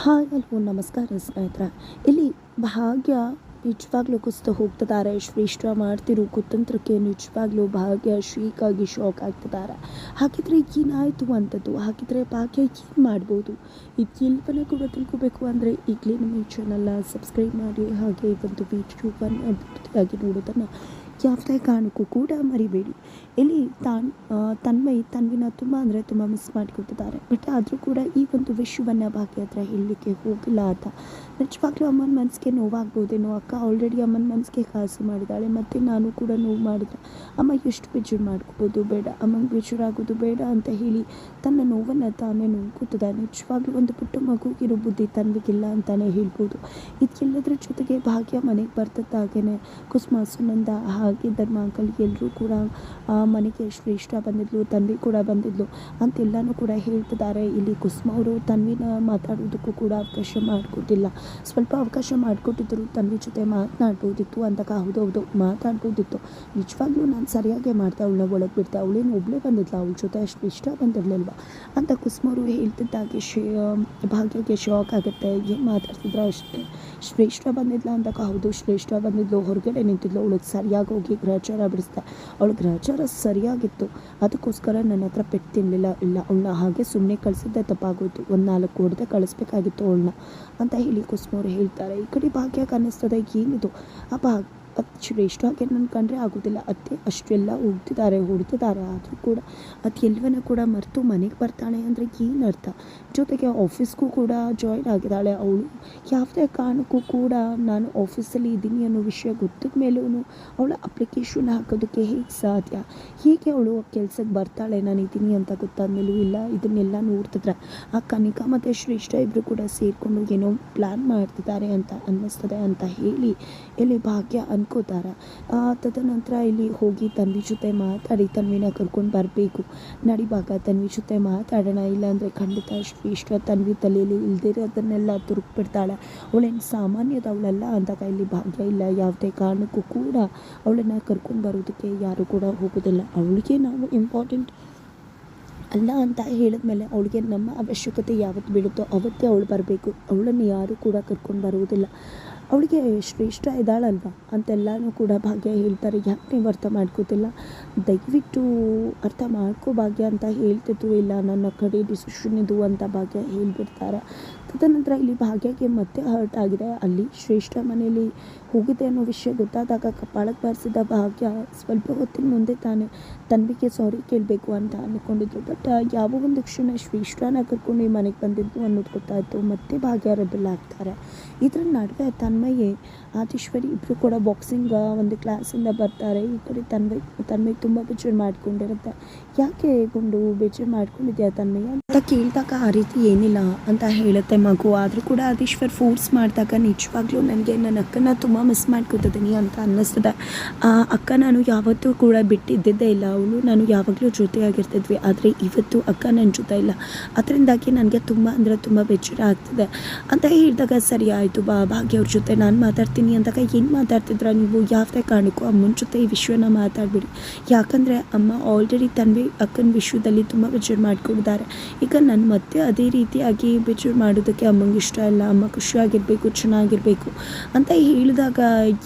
Hi hello ನಮಸ್ಕಾರ ಸ್ನೇಹಿತರ. ಇಲ್ಲಿ ಭಾಗ್ಯ ನಿಜವಾಗ್ಲೂ ಕುಸ್ತು ಹೋಗ್ತಿದ್ದಾರೆ. ಶ್ರೇಷ್ಠ ಮಾಡ್ತಿರೋ ಕುತಂತ್ರಕ್ಕೆ ನಿಜವಾಗ್ಲೂ ಭಾಗ್ಯ ಶ್ರೀಕಾಗಿ ಶಾಕ್ ಆಗ್ತಿದ್ದಾರೆ. ಹಾಗಿದ್ರೆ ಏನಾಯಿತು ಅಂಥದ್ದು ಹಾಗಿದ್ರೆ ಭಾಗ್ಯ ಏನು ಮಾಡ್ಬೋದು? ಇದು ಎಲ್ಲವನ್ನ ಕೂಡ ತಿಳ್ಕೊಬೇಕು ಅಂದರೆ ಈಗಲೇ ನಮ್ಮ ಈ ಚಾನಲ್ನ ಸಬ್ಸ್ಕ್ರೈಬ್ ಮಾಡಿ. ಹಾಗೆ ಒಂದು ವಿಡಿಯೋವನ್ನು ಪೂರ್ತಿಯಾಗಿ ನೋಡೋದನ್ನು ಯಾವುದೇ ಕಾರಣಕ್ಕೂ ಕೂಡ ಮರಿಬೇಡಿ. ಇಲ್ಲಿ ತಾನ್ ತನ್ಮಯಿ ತನ್ವಿನ ತುಂಬ ಅಂದರೆ ತುಂಬ ಮಿಸ್ ಮಾಡ್ಕೊತಿದ್ದಾರೆ. ಬಟ್ ಆದರೂ ಕೂಡ ಈ ಒಂದು ವಿಶ್ವವನ್ನು ಭಾಗ್ಯ ಹತ್ರ ಹೇಳಲಿಕ್ಕೆ ಹೋಗಿಲ್ಲ ಅಂತ ನಿಜವಾಗ್ಲೂ ಅಮ್ಮನ ಮನಸ್ಸಿಗೆ ನೋವಾಗ್ಬೋದೇನೋ ಅಕ್ಕ? ಆಲ್ರೆಡಿ ಅಮ್ಮನ ಮನಸ್ಸಿಗೆ ಕಾಸು ಮಾಡಿದ್ದಾಳೆ. ಮತ್ತು ನಾನು ಕೂಡ ನೋವು ಮಾಡಿದ್ರೆ ಅಮ್ಮ ಎಷ್ಟು ಬೇಜಾರು ಮಾಡ್ಕೋಬೋದು? ಬೇಡ. ಅಮ್ಮಂಗೆ ಬೇಜಾರಾಗೋದು ಬೇಡ ಅಂತ ಹೇಳಿ ತನ್ನ ನೋವನ್ನು ತಾನೇ ನೋಡ್ಕೋತದ ನಿಜವಾಗ್ಲೂ ಒಂದು ಪುಟ್ಟ ಮಗುಗಿರೋ ಬುದ್ಧಿ ತನ್ವಿಗಿಲ್ಲ ಅಂತಲೇ ಹೇಳ್ಬೋದು. ಇದಕ್ಕೆಲ್ಲದರ ಜೊತೆಗೆ ಭಾಗ್ಯ ಮನೆಗೆ ಬರ್ತದ್ದಾಗೇ ಕುಸುಮ, ಸುನಂದ ಹಾಗೆ ಧರ್ಮ ಅಂಕಲ್ ಎಲ್ಲರೂ ಕೂಡ ಆ, ಮನೆಗೆ ಇಷ್ಟ ಬಂದಿದ್ಲು ತನ್ವಿ ಕೂಡ ಬಂದಿದ್ಲು ಅಂತೆಲ್ಲನೂ ಕೂಡ ಹೇಳ್ತಿದ್ದಾರೆ. ಇಲ್ಲಿ ಕುಸುಮ ಅವರು ತನ್ವಿನ ಮಾತಾಡೋದಕ್ಕೂ ಕೂಡ ಅವಕಾಶ ಮಾಡಿಕೊಟ್ಟಿಲ್ಲ. ಸ್ವಲ್ಪ ಅವಕಾಶ ಮಾಡಿಕೊಟ್ಟಿದ್ದರು ತನ್ವಿ ಜೊತೆ ಮಾತನಾಡ್ಬೋದಿತ್ತು ಅಂದಾಗ ಹೌದು ಮಾತಾಡ್ಬೋದಿತ್ತು ನಿಜವಾಗ್ಲೂ ನಾನು ಸರಿಯಾಗಿ ಮಾಡ್ತಾ ಅವಳನ್ನ ಒಳಗೆ ಬಿಡ್ತಾ ಅವಳೇನು ಒಬ್ಬಳೇ ಬಂದಿದ್ಲ ಅವಳ ಜೊತೆ ಅಷ್ಟು ಇಷ್ಟ ಬಂದಿರಲಿಲ್ವ ಅಂತ ಅವರು ಹೇಳ್ತಿದ್ದಾಗೆ ಶೇ ಭಾಗ್ಯಕ್ಕೆ ಶಾಕ್ ಆಗುತ್ತೆ. ಏನು ಮಾತಾಡ್ತಿದ್ರು ಅಷ್ಟೇ. ಶ್ರೇಷ್ಠ ಬಂದಿದ್ಲ ಅಂದಾಗ ಹೌದು ಶ್ರೇಷ್ಠ ಬಂದಿದ್ಲು ಹೊರಗಡೆ ನಿಂತಿದ್ಲು ಅವಳಿಗೆ ಸರಿಯಾಗಿ ಹೋಗಿ ಗ್ರಹಚಾರ ಬಿಡಿಸ್ದೆ. ಅವಳು ಗ್ರಹಚಾರ ಸರಿಯಾಗಿತ್ತು. ಅದಕ್ಕೋಸ್ಕರ ನನ್ನ ಹತ್ರ ಪೆಟ್ಟು ತಿನ್ನಲಿಲ್ಲ ಇಲ್ಲ. ಅವಳನ್ನ ಹಾಗೆ ಸುಮ್ಮನೆ ಕಳಿಸಿದ್ದೆ ತಪ್ಪಾಗೋಯ್ತು. ಒಂದು ನಾಲ್ಕು ಹೊಡೆದೆ ಕಳಿಸ್ಬೇಕಾಗಿತ್ತು ಅವಳನ್ನ ಅಂತ ಹೇಳಿ ಕುಸುಮವ್ರು ಹೇಳ್ತಾರೆ. ಈ ಕಡೆ ಭಾಗ್ಯಕ್ಕೆ ಅನ್ನಿಸ್ತದೆ ಏನಿದು? ಆ ಭಾಗ್ಯ ಅದು ಶ್ರೇಷ್ಠವಾಗಿ ಅಂದ್ಕೊಂಡ್ರೆ ಆಗೋದಿಲ್ಲ ಅತ್ತೆ ಅಷ್ಟೆಲ್ಲ ಹೋಗ್ತಿದ್ದಾರೆ ಹೊಡ್ತಿದ್ದಾರೆ ಆದರೂ ಕೂಡ ಅದು ಎಲ್ಲವನ್ನ ಕೂಡ ಮರೆತು ಮನೆಗೆ ಬರ್ತಾಳೆ ಅಂದರೆ ಏನು ಅರ್ಥ ಜೊತೆಗೆ ಆಫೀಸ್ಗೂ ಕೂಡ ಜಾಯ್ನ್ ಆಗಿದ್ದಾಳೆ ಅವಳು. ಯಾವುದೇ ಕಾರಣಕ್ಕೂ ಕೂಡ ನಾನು ಆಫೀಸಲ್ಲಿ ಇದ್ದೀನಿ ಅನ್ನೋ ವಿಷಯ ಗೊತ್ತಾದ ಮೇಲೂ ಅವಳ ಅಪ್ಲಿಕೇಶನ್ ಹಾಕೋದಕ್ಕೆ ಹೇಗೆ ಸಾಧ್ಯ? ಹೀಗೆ ಅವಳು ಕೆಲಸಕ್ಕೆ ಬರ್ತಾಳೆ, ನಾನು ಇದ್ದೀನಿ ಅಂತ ಗೊತ್ತಾದ ಮೇಲೂ ಇಲ್ಲ. ಇದನ್ನೆಲ್ಲ ನೋಡ್ತಿದ್ರೆ ಆ ಕನಿಕಾ ಮತ್ತು ಶ್ರೇಷ್ಠ ಇಬ್ಬರು ಕೂಡ ಸೇರಿಕೊಂಡು ಏನೋ ಪ್ಲ್ಯಾನ್ ಮಾಡ್ತಿದ್ದಾರೆ ಅಂತ ಅನ್ನಿಸ್ತದೆ ಅಂತ ಹೇಳಿ ಇಲ್ಲಿ ಭಾಗ್ಯ ಅನ್ಕೋತಾರೆ ತದನಂತರ ಇಲ್ಲಿ ಹೋಗಿ ತನ್ವಿ ಜೊತೆ ಮಾತಾಡಿ, ತನ್ವಿನ ಕರ್ಕೊಂಡು ಬರಬೇಕು. ನಡಿ ಭಾಗ ತನ್ವಿ ಜೊತೆ ಮಾತಾಡೋಣ, ಇಲ್ಲಾಂದರೆ ಖಂಡಿತ ಇಷ್ಟ ತನ್ವಿ ತಲೆಯಲ್ಲಿ ಇಲ್ದಿರೋದನ್ನೆಲ್ಲ ತುರುಕ್ಬಿಡ್ತಾಳೆ. ಅವಳೇನು ಸಾಮಾನ್ಯದವಳಲ್ಲ ಅಂದಾಗ ಇಲ್ಲಿ ಭಾಗ್ಯ ಇಲ್ಲ. ಯಾವುದೇ ಕಾರಣಕ್ಕೂ ಕೂಡ ಅವಳನ್ನು ಕರ್ಕೊಂಡು ಬರೋದಕ್ಕೆ ಯಾರು ಕೂಡ ಹೋಗೋದಿಲ್ಲ. ಅವಳಿಗೆ ನಾವು ಇಂಪಾರ್ಟೆಂಟ್ ಅಲ್ಲ ಅಂತ ಹೇಳಿದ ಮೇಲೆ ಅವಳಿಗೆ ನಮ್ಮ ಅವಶ್ಯಕತೆ ಯಾವತ್ತು ಬೀಳುತ್ತೋ ಅವತ್ತೇ ಅವಳು ಬರಬೇಕು. ಅವಳನ್ನು ಯಾರೂ ಕೂಡ ಕರ್ಕೊಂಡು ಬರುವುದಿಲ್ಲ ಅವಳಿಗೆ ಶ್ರೇಷ್ಠ ಇದ್ದಾಳಲ್ವ? ಅಂತೆಲ್ಲನೂ ಕೂಡ ಭಾಗ್ಯ ಹೇಳ್ತಾರೆ, ಯಾಕೆ ನೀವು ಅರ್ಥ ಮಾಡ್ಕೋತಿಲ್ಲ? ದಯವಿಟ್ಟು ಅರ್ಥ ಮಾಡ್ಕೋ ಭಾಗ್ಯ ಅಂತ ಹೇಳ್ತಿತ್ತು ಇಲ್ಲ, ನನ್ನ ಕಡೆ ಡಿಸಿಷನ್ ಇದು ಅಂತ ಭಾಗ್ಯ ಹೇಳ್ಬಿಡ್ತಾರೆ. ತದನಂತರ ಇಲ್ಲಿ ಭಾಗ್ಯಕ್ಕೆ ಮತ್ತೆ ಹರ್ಟ್ ಆಗಿದೆ. ಅಲ್ಲಿ ಶ್ರೇಷ್ಠ ಮನೆಯಲ್ಲಿ ಹೋಗಿದೆ ಅನ್ನೋ ವಿಷಯ ಗೊತ್ತಾದಾಗ ಕಪಾಳಕ್ಕೆ ಬಾರಿಸಿದ ಭಾಗ್ಯ ಸ್ವಲ್ಪ ಹೊತ್ತಿನ ಮುಂದೆ ತಾನೆ ತನ್ವಿಗೆ ಸಾರಿ ಕೇಳಬೇಕು ಅಂತ ಅಂದ್ಕೊಂಡಿದ್ರು ಬಟ್ ಯಾವ ಒಂದು ಕ್ಷಣ ಶ್ರೇಷ್ಠನ ಕರ್ಕೊಂಡು ಈ ಮನೆಗೆ ಬಂದಿದ್ದು ಅನ್ನೋದು ಗೊತ್ತಾಯಿತು. ಮತ್ತೆ ಭಾಗ್ಯ ರೆಬಲ್ ಆಗ್ತಾರೆ. ಇದ್ರ ನಡುವೆ ತನ್ಮಯ್ಯೇ, ಆತೀಶ್ವರಿ ಇಬ್ಬರು ಕೂಡ ಬಾಕ್ಸಿಂಗ್ ಒಂದು ಕ್ಲಾಸಿಂದ ಬರ್ತಾರೆ. ಈ ಕಡೆ ತನ್ಮಯ್ ತನ್ಮಯ್ ತುಂಬ ಬೇಜಾರು ಮಾಡ್ಕೊಂಡಿರುತ್ತೆ. ಯಾಕೆ ಗುಂಡು ಬೇಜಾರು ಮಾಡ್ಕೊಂಡಿದ್ಯಾ ತನ್ಮಯ್ಯ? ಅಂತ ಕೇಳಿದಾಗ ಆ ರೀತಿ ಏನಿಲ್ಲ ಅಂತ ಹೇಳುತ್ತೆ ಮಗು. ಆದರೂ ಕೂಡ ಆದೀಶ್ವರ್ ಫೋರ್ಸ್ ಮಾಡಿದಾಗ ನಿಜವಾಗ್ಲೂ ನನಗೆ ನನ್ನ ಅಕ್ಕನ ತುಂಬ ಮಿಸ್ ಮಾಡ್ಕೊತಿದ್ದೀನಿ ಅಂತ ಅನ್ನಿಸ್ತದೆ. ಆ ಅಕ್ಕ ನಾನು ಯಾವತ್ತೂ ಕೂಡ ಬಿಟ್ಟಿದ್ದಿದ್ದೇ ಇಲ್ಲ. ಅವಳು ನಾನು ಯಾವಾಗಲೂ ಜೊತೆಯಾಗಿರ್ತಿದ್ವಿ. ಆದರೆ ಇವತ್ತು ಅಕ್ಕ ನನ್ನ ಜೊತೆ ಇಲ್ಲ. ಅದರಿಂದಾಗಿ ನನಗೆ ತುಂಬ ಅಂದರೆ ತುಂಬ ಬೇಜಾರ ಆಗ್ತಿದೆ ಅಂತ ಹೇಳಿದಾಗ ಸರಿ, ಆಯಿತು, ಬಾ, ಭಾಗ್ಯ ಅವ್ರ ಜೊತೆ ನಾನು ಮಾತಾಡ್ತೀನಿ ಅಂದಾಗ ಏನು ಮಾತಾಡ್ತಿದ್ರ ನೀವು ಯಾವುದೇ ಕಾರಣಕ್ಕೂ ಅಮ್ಮನ ಜೊತೆ ಈ ವಿಷಯನ ಮಾತಾಡಬೇಡಿ. ಯಾಕಂದರೆ ಅಮ್ಮ ಆಲ್ರೆಡಿ ತನ್ವಿ ಅಕ್ಕನ ವಿಷಯದಲ್ಲಿ ತುಂಬ ಬೇಜಾರು ಮಾಡ್ಕೊಂಡಿದ್ದಾರೆ. ಈಗ ನಾನು ಮತ್ತೆ ಅದೇ ರೀತಿಯಾಗಿ ಬೇಜಾರು ಮಾಡೋದಕ್ಕೆ ಅಮ್ಮಂಗೆ ಇಷ್ಟ ಇಲ್ಲ. ಅಮ್ಮ ಖುಷಿಯಾಗಿರಬೇಕು ಚೆನ್ನಾಗಿರಬೇಕು ಅಂತ ಹೇಳಿದಾಗ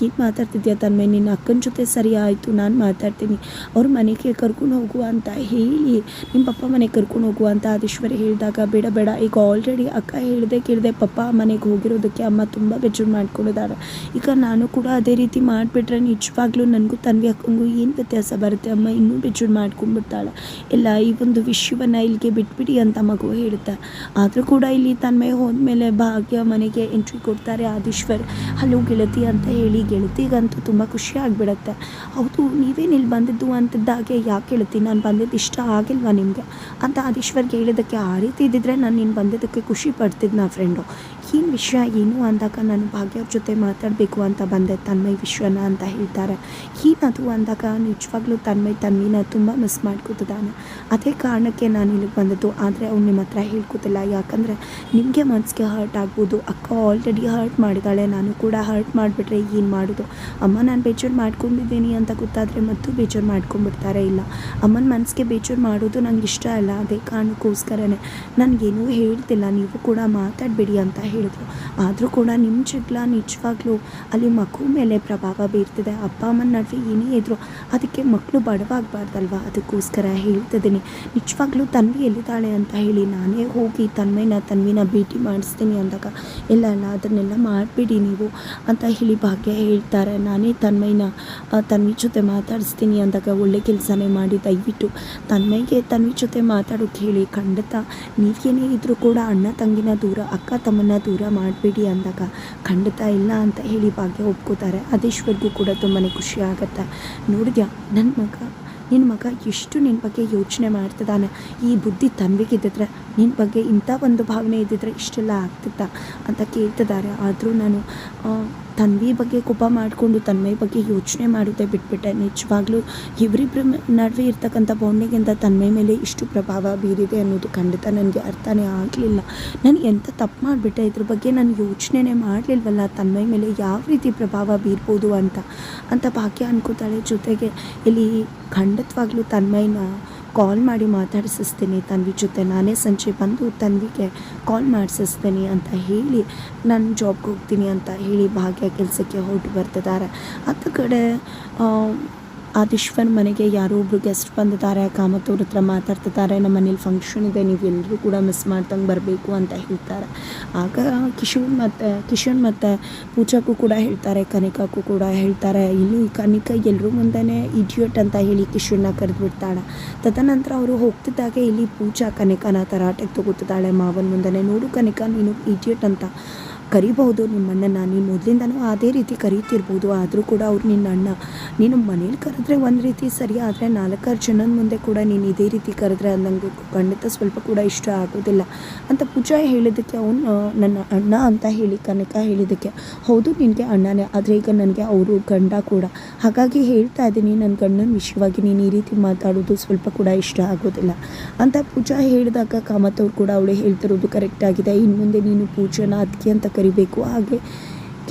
ಏನು ಮಾತಾಡ್ತಿದ್ಯಾ ತನ್ಮೆ ನಿನ್ನ ಅಕ್ಕನ ಜೊತೆ ಸರಿ ಆಯಿತು, ನಾನು ಮಾತಾಡ್ತೀನಿ. ಅವ್ರ ಮನೆಗೆ ಕರ್ಕೊಂಡು ಹೋಗುವ ಅಂತ ಹೇಳಿ ನಿಮ್ಮ ಪಪ್ಪ ಮನೆಗೆ ಕರ್ಕೊಂಡು ಹೋಗುವ ಅಂತ ಆದೇಶ್ವರಿ ಹೇಳಿದಾಗ, ಬೇಡ ಬೇಡ, ಈಗ ಆಲ್ರೆಡಿ ಅಕ್ಕ ಹೇಳಿದೆ ಕೇಳಿದೆ ಪಪ್ಪ ಮನೆಗೆ ಹೋಗಿರೋದಕ್ಕೆ ಅಮ್ಮ ತುಂಬ ಬೇಜಾರು ಮಾಡ್ಕೊಂಡಿದ್ದಾರೆ ಈಗ ನಾನು ಕೂಡ ಅದೇ ರೀತಿ ಮಾಡಿಬಿಟ್ರೆ ನಿಜವಾಗ್ಲೂ ನನಗೂ ತನ್ವಿ ಅಕ್ಕಂಗೂ ಏನು ವ್ಯತ್ಯಾಸ ಬರುತ್ತೆ ಅಮ್ಮ? ಇನ್ನೂ ಬೇಜಾರು ಮಾಡ್ಕೊಂಡ್ಬಿಡ್ತಾಳೆ. ಇಲ್ಲ, ಈ ಒಂದು ವಿಷಯವನ್ನು ಇಲ್ಲಿಗೆ ಬಿಟ್ಬಿಡಿ ಅಂತ ಮಗು ಹೇಳುತ್ತೆ. ಆದರೂ ಕೂಡ ಇಲ್ಲಿ ತನ್ಮಯ ಹೋದ್ಮೇಲೆ ಭಾಗ್ಯ ಮನೆಗೆ ಎಂಟ್ರಿ ಕೊಡ್ತಾರೆ ಆದೀಶ್ವರ್. ಹಲೋ ಗೆಳತಿ ಅಂತ ಹೇಳಿ ಗೆಳತಿಗಂತೂ ತುಂಬ ಖುಷಿ ಆಗಿಬಿಡತ್ತೆ. ಹೌದು, ನೀವೇನು ಇಲ್ಲಿ ಬಂದಿದ್ದು? ಅಂತಿದ್ದಾಗೆ, ಯಾಕೆ ಹೇಳ್ತಿ ನಾನು ಬಂದಿದ್ದು ಇಷ್ಟ ಆಗಿಲ್ವಾ ನಿಮಗೆ? ಅಂತ ಆದೀಶ್ವರ್ಗೆ ಹೇಳಿದ್ದಕ್ಕೆ ಆ ರೀತಿ ಇದ್ದಿದ್ರೆ ನಾನು ನೀನು ಬಂದಿದ್ದಕ್ಕೆ ಖುಷಿ ಪಡ್ತಿದ್ದೆ ನಾ ಫ್ರೆಂಡು ಏನು ವಿಷಯ ಏನು ಅಂದಾಗ ನಾನು ಭಾಗ್ಯವ್ರ ಜೊತೆ ಮಾತಾಡಬೇಕು ಅಂತ ಬಂದೆ. ತನ್ಮಯ್ ವಿಶ್ವನ ಅಂತ ಹೇಳ್ತಾರೆ. ಏನದು ಅಂದಾಗ ನಿಜವಾಗ್ಲೂ ತನ್ಮಯ್ ತನ್ವಿನ ತುಂಬ ಮಿಸ್ ಮಾಡ್ಕೋತಿದ್ದಾನೆ. ಅದೇ ಕಾರಣಕ್ಕೆ ನಾನು ಇಲ್ಲಿಗೆ ಬಂದದ್ದು. ಆದರೆ ಅವ್ನು ನಿಮ್ಮ ಹತ್ರ ಹೇಳ್ಕೊತಿಲ್ಲ. ಯಾಕಂದರೆ ನಿಮಗೆ ಮನಸ್ಸಿಗೆ ಹರ್ಟ್ ಆಗ್ಬೋದು. ಅಕ್ಕ ಆಲ್ರೆಡಿ ಹರ್ಟ್ ಮಾಡಿದಾಳೆ ನಾನು ಕೂಡ ಹರ್ಟ್ ಮಾಡಿಬಿಟ್ರೆ ಏನು ಮಾಡೋದು? ಅಮ್ಮ, ನಾನು ಬೇಜಾರು ಮಾಡ್ಕೊಂಡಿದ್ದೀನಿ ಅಂತ ಗೊತ್ತಾದರೆ ಮತ್ತು ಬೇಜಾರು ಮಾಡ್ಕೊಂಡ್ಬಿಡ್ತಾರೆ. ಇಲ್ಲ, ಅಮ್ಮನ ಮನಸ್ಸಿಗೆ ಬೇಜಾರು ಮಾಡೋದು ನನಗೆ ಇಷ್ಟ ಇಲ್ಲ ಅದೇ ಕಾರಣಕ್ಕೋಸ್ಕರನೇ. ನನಗೇನೂ ಹೇಳ್ತಿಲ್ಲ. ನೀವು ಕೂಡ ಮಾತಾಡಬೇಡಿ ಅಂತ ಹೇಳಿದ್ರು. ಆದರೂ ಕೂಡ ನಿಮ್ಮ ಜಗಳ ನಿಜವಾಗ್ಲೂ ಅಲ್ಲಿ ಮಗು ಮೇಲೆ ಪ್ರಭಾವ ಬೀರ್ತಿದೆ. ಅಪ್ಪ ಅಮ್ಮನ ನಡುವೆ ಏನೇ ಇದ್ರು ಅದಕ್ಕೆ ಮಕ್ಕಳು ಬಡವಾಗಬಾರ್ದಲ್ವಾ? ಅದಕ್ಕೋಸ್ಕರ ಹೇಳ್ತಿದ್ದೀನಿ ನಿಜವಾಗ್ಲೂ ತನ್ವಿ ಎಲ್ಲಿದ್ದಾಳೆ ಅಂತ ಹೇಳಿ ನಾನೇ ಹೋಗಿ ತನ್ವಿನ ತನ್ವಿನ ಭೇಟಿ ಮಾಡಿಸ್ತೀನಿ ಅಂದಾಗ, ಇಲ್ಲ ಇಲ್ಲ, ಅದನ್ನೆಲ್ಲ ಮಾಡಬೇಡಿ ನೀವು ಅಂತ ಹೇಳಿ ಭಾಗ್ಯ ಹೇಳ್ತಾರೆ. ನಾನೇ ತನ್ಮೈನ ತನ್ವಿ ಜೊತೆ ಮಾತಾಡಿಸ್ತೀನಿ ಅಂದಾಗ ಒಳ್ಳೆ ಕೆಲಸನೇ ಮಾಡಿ ದಯವಿಟ್ಟು ತನ್ಮಯ್ಗೆ ತನ್ವಿ ಜೊತೆ ಮಾತಾಡೋಕೆ ಹೇಳಿ ಖಂಡಿತ ನೀವೇನೇ ಇದ್ದರೂ ಕೂಡ ಅಣ್ಣ, ತಂಗಿನ ದೂರ, ಅಕ್ಕ, ತಮ್ಮನ್ನ ದೂರ ಮಾಡಬೇಡಿ ಅಂದಾಗ ಖಂಡಿತ ಇಲ್ಲ ಅಂತ ಹೇಳಿ ಭಾಗ್ಯ ಒಪ್ಕೋತಾರೆ. ಅದೇಶ್ವರ್ಗೂ ಕೂಡ ತುಂಬಾ ಖುಷಿ ಆಗುತ್ತೆ. ನೋಡಿದ್ಯಾ? ನನ್ನ ಮಗ ನಿನ್ನ ಮಗ ಎಷ್ಟು ನಿನ್ನ ಬಗ್ಗೆ ಯೋಚನೆ ಮಾಡ್ತಿದ್ದಾನೆ. ಈ ಬುದ್ಧಿ ತನ್ವಿಗಿದ್ದಿದ್ರೆ ನಿನ್ನ ಬಗ್ಗೆ ಇಂಥ ಒಂದು ಭಾವನೆ ಇದ್ದಿದ್ರೆ ಇಷ್ಟೆಲ್ಲ ಆಗ್ತಿತ್ತಾ ಅಂತ ಕೇಳ್ತಿದ್ದಾರೆ. ಆದರೂ ನಾನು ತನ್ವಿ ಬಗ್ಗೆ ಕೋಪ ಮಾಡಿಕೊಂಡು ತನ್ಮಯ ಬಗ್ಗೆ ಯೋಚನೆ ಮಾಡೋದೇ ಬಿಟ್ಬಿಟ್ಟೆ. ನಿಜವಾಗ್ಲೂ ಇವರಿಬ್ಬರ ನಡುವೆ ಇರ್ತಕ್ಕಂಥ ಬಾಂಡಿಗಿಂತ ತನ್ಮಯ ಮೇಲೆ ಇಷ್ಟು ಪ್ರಭಾವ ಬೀರಿದೆ ಅನ್ನೋದು ಖಂಡಿತ ನನಗೆ ಅರ್ಥನೇ ಆಗಲಿಲ್ಲ. ನಾನು ಎಂಥ ತಪ್ಪು ಮಾಡಿಬಿಟ್ಟೆ? ಇದ್ರ ಬಗ್ಗೆ ನಾನು ಯೋಚನೆನೇ ಮಾಡಲಿಲ್ವಲ್ಲ? ತನ್ಮಯ ಮೇಲೆ ಯಾವ ರೀತಿ ಪ್ರಭಾವ ಬೀರ್ಬೋದು ಅಂತ? ಅಂತ ಭಾಗ್ಯ ಅನ್ಕೋತಾಳೆ. ಜೊತೆಗೆ ಇಲ್ಲಿ ಖಂಡಿತವಾಗ್ಲೂ ತನ್ಮಯನ ಕಾಲ್ ಮಾಡಿ ಮಾತಾಡಿಸಿಸ್ತೀನಿ, ತನ್ವಿ ಜೊತೆ ನಾನೇ ಸಂಜೆ ಬಂದು ತನ್ವಿಗೆ ಕಾಲ್ ಮಾಡಿಸಿಸ್ತೀನಿ ಅಂತ ಹೇಳಿ ನಾನು ಜಾಬ್ಗೆ ಹೋಗ್ತೀನಿ ಅಂತ ಹೇಳಿ ಭಾಗ್ಯ ಕೆಲಸಕ್ಕೆ ಹೊರಟು ಬರ್ತಿದ್ದಾರೆ ಅತ್ತ ಕಡೆ ಆದಿಶ್ವರ್ ಮನೆಗೆ ಯಾರೋ ಒಬ್ರು ಗೆಸ್ಟ್ ಬಂದಿದ್ದಾರೆ. ಕಾಮತ್ತವ್ರ ಹತ್ರ ಮಾತಾಡ್ತಿದ್ದಾರೆ. ನಮ್ಮ ಮನೇಲಿ ಫಂಕ್ಷನ್ ಇದೆ. ನೀವು ಎಲ್ಲರೂ ಕೂಡ ಮಿಸ್ ಮಾಡ್ದಂಗೆ ಬರಬೇಕು ಅಂತ ಹೇಳ್ತಾರೆ. ಆಗ ಕಿಶೋರ್ ಮತ್ತು ಕಿಶೋರ್ ಮತ್ತು ಪೂಜಾಕ್ಕೂ ಕೂಡ ಹೇಳ್ತಾರೆ. ಕನಿಕಾಕ್ಕೂ ಕೂಡ ಹೇಳ್ತಾರೆ. ಇನ್ನು ಈ ಕನಿಕಾ ಎಲ್ಲರೂ ಮುಂದೆನೇ ಇಡಿಯಟ್ ಅಂತ ಹೇಳಿ ಕಿಶೋರ್ನ ಕರೆದುಬಿಡ್ತಾಳೆ. ತದನಂತರ ಅವರು ಹೋಗ್ತಿದ್ದಾಗ ಇಲ್ಲಿ ಪೂಜಾ ಕನಿಕಾನ ತರಾಟೆಗೆ ತಗೋತಿದ್ದಾಳೆ ಮಾವನ ಮುಂದೆನೇ, ನೋಡು ಕನಿಕಾ, ನೀನು ಇಡಿಯಟ್ ಅಂತ. ಕರಿಬಹುದು ನಿಮ್ಮ ಅಣ್ಣನ. ನೀನು ಮೊದಲಿಂದನೂ ಅದೇ ರೀತಿ ಕರೀತಿರ್ಬೋದು. ಆದರೂ ಕೂಡ ಅವ್ರು ನಿನ್ನ ಅಣ್ಣ. ನೀನು ಮನೇಲಿ ಕರೆದ್ರೆ ಒಂದು ರೀತಿ ಸರಿ, ಆದರೆ ನಾಲ್ಕಾರು ಜನನ ಮುಂದೆ ಕೂಡ ನೀನು ಇದೇ ರೀತಿ ಕರೆದ್ರೆ ಅದು ನನಗೆ ಖಂಡಿತ ಸ್ವಲ್ಪ ಕೂಡ ಇಷ್ಟ ಆಗೋದಿಲ್ಲ ಅಂತ ಪೂಜಾ ಹೇಳಿದ್ದಕ್ಕೆ ಅವನು ನನ್ನ ಅಣ್ಣ ಅಂತ ಹೇಳಿ ಕನಕ ಹೇಳಿದ್ದಕ್ಕೆ ಹೌದು, ನಿನಗೆ ಅಣ್ಣನೇ. ಆದರೆ ಈಗ ನನಗೆ ಅವರು ಗಂಡ ಕೂಡ. ಹಾಗಾಗಿ ಹೇಳ್ತಾ ಇದ್ದೀನಿ ನನ್ನ ಗಂಡನ ವಿಷಯವಾಗಿ ನೀನು ಈ ರೀತಿ ಮಾತಾಡೋದು ಸ್ವಲ್ಪ ಕೂಡ ಇಷ್ಟ ಆಗೋದಿಲ್ಲ ಅಂತ ಪೂಜಾ ಹೇಳಿದಾಗ ಕಾಮತ್ ಅವ್ರು ಕೂಡ ಅವಳು ಹೇಳ್ತಿರೋದು ಕರೆಕ್ಟ್ ಆಗಿದೆ. ಇನ್ನು ಮುಂದೆ ನೀನು ಪೂಜೆನ ಅದಕ್ಕೆ ಅಂತ ಕರಿಬೇಕು. ಹಾಗೆ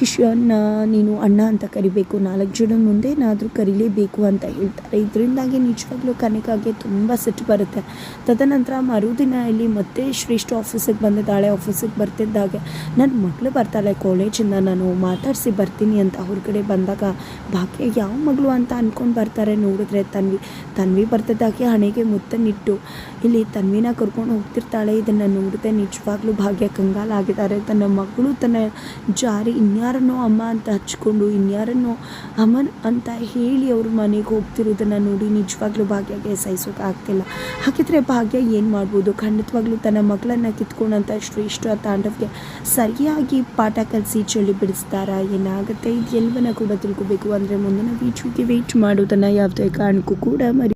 ಕಿಶನ್ನ ನೀನು ಅಣ್ಣ ಅಂತ ಕರಿಬೇಕು, ನಾಲ್ಕು ಜನ ಮುಂದೆ ಏನಾದರೂ ಕರಿಲೇಬೇಕು ಅಂತ ಹೇಳ್ತಾರೆ. ಇದರಿಂದಾಗಿ ನಿಜವಾಗ್ಲೂ ಕನಿಕಾಗೆ ತುಂಬ ಸಿಟ್ಟು ಬರುತ್ತೆ. ತದನಂತರ ಮರುದಿನ ಇಲ್ಲಿ ಮತ್ತೆ ಶ್ರೇಷ್ಠ ಆಫೀಸಿಗೆ ಬಂದಿದ್ದಾಳೆ ಆಫೀಸಿಗೆ ಬರ್ತಿದ್ದಾಗೆ ನನ್ನ ಮಗಳು ಬರ್ತಾಳೆ, ಕಾಲೇಜಿಂದ ನಾನು ಮಾತಾಡಿಸಿ ಬರ್ತೀನಿ ಅಂತ ಹೊರಗಡೆ ಬಂದಾಗ, ಭಾಗ್ಯ, ಯಾವ ಮಗಳು ಅಂತ ಅಂದ್ಕೊಂಡು ಬರ್ತಾರೆ ನೋಡಿದ್ರೆ ತನ್ವಿ ತನ್ವಿ ಬರ್ತಿದ್ದಾಗೆ ಹಣೆಗೆ ಮುತ್ತನ್ನಿಟ್ಟು, ಇಲ್ಲಿ ತನ್ವಿನ ಕರ್ಕೊಂಡು ಹೋಗ್ತಿರ್ತಾಳೆ, ಇದನ್ನು ನೋಡಿದೆ ನಿಜವಾಗ್ಲೂ ಭಾಗ್ಯ ಕಂಗಾಲಾಗಿದ್ದಾರೆ. ತನ್ನ ಮಗಳು ತನ್ನ ಜಾರಿ ಇನ್ಯಾರನ್ನೋ ಅಮ್ಮ ಅಂತ ಹಚ್ಕೊಂಡು, ಇನ್ಯಾರನ್ನೋ ಅಮ್ಮನ್ ಅಂತ ಹೇಳಿ ಅವ್ರ ಮನೆಗೆ ಹೋಗ್ತಿರೋದನ್ನು ನೋಡಿ ನಿಜವಾಗ್ಲೂ ಭಾಗ್ಯಗೆ ಸಹಿಸೋಕ್ಕಾಗ್ತಿಲ್ಲ ಹಾಗಿದ್ರೆ ಭಾಗ್ಯ ಏನು ಮಾಡ್ಬೋದು? ಖಂಡಿತವಾಗ್ಲೂ ತನ್ನ ಮಗಳನ್ನ ಕಿತ್ಕೊಂಡಂಥ ಶ್ರೇಷ್ಠ ತಾಂಡವ್ಗೆ ಸರಿಯಾಗಿ ಪಾಠ ಕಲಿಸಿ ಚಳಿ ಬಿಡಿಸ್ತಾರ? ಏನಾಗುತ್ತೆ? ಇದು ಎಲ್ಲವನ್ನ ಕೂಡ ತಿಳ್ಕೊಬೇಕು. ಅಂದರೆ ಮುಂದಿನ ವೀಡಿಯೋಗೆ ವೆಯ್ಟ್ ಮಾಡೋದನ್ನು ಯಾವುದೇ ಕಾರಣಕ್ಕೂ ಕೂಡ ಮರಿ